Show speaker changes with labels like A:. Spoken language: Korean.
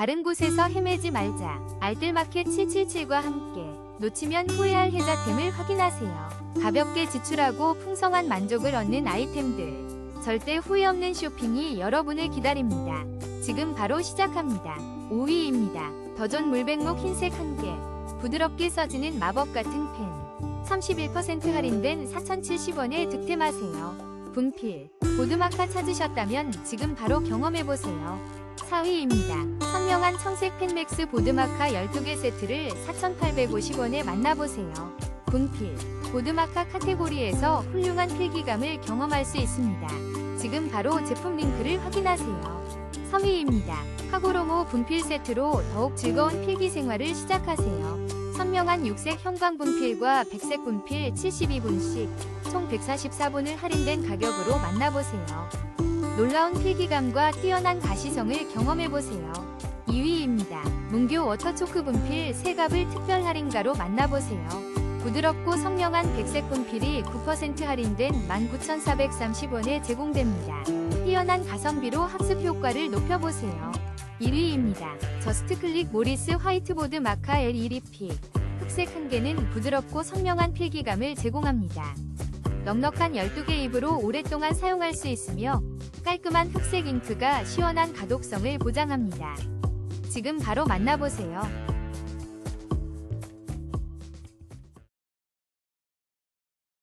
A: 다른 곳에서 헤매지 말자. 알뜰마켓 777과 함께 놓치면 후회할 혜자템을 확인하세요. 가볍게 지출하고 풍성한 만족을 얻는 아이템들. 절대 후회 없는 쇼핑이 여러분을 기다립니다. 지금 바로 시작합니다. 5위입니다. 더존 물백목 흰색 1개. 부드럽게 써지는 마법 같은 펜. 31% 할인된 4,070원에 득템하세요. 분필. 보드마카 찾으셨다면 지금 바로 경험해보세요. 4위입니다. 선명한 청색 펜맥스 보드마카 12개 세트를 4,850원에 만나보세요. 분필. 보드마카 카테고리에서 훌륭한 필기감을 경험할 수 있습니다. 지금 바로 제품 링크를 확인하세요. 3위입니다. 카고로모 분필 세트로 더욱 즐거운 필기 생활을 시작하세요. 선명한 육색 형광 분필과 백색 분필 72분씩 총 144분을 할인된 가격으로 만나보세요. 놀라운 필기감과 뛰어난 가시성을 경험해보세요. 2위입니다. 문교 워터초크 분필 3갑을 특별 할인가로 만나보세요. 부드럽고 선명한 백색 분필이 9% 할인된 19,430원에 제공됩니다. 뛰어난 가성비로 학습 효과를 높여보세요. 1위입니다. 저스트클릭 모리스 화이트보드 마카 L1EP 흑색 한 개는 부드럽고 선명한 필기감을 제공합니다. 넉넉한 12개 입으로 오랫동안 사용할 수 있으며 깔끔한 흑색 잉크가 시원한 가독성을 보장합니다. 지금 바로 만나보세요.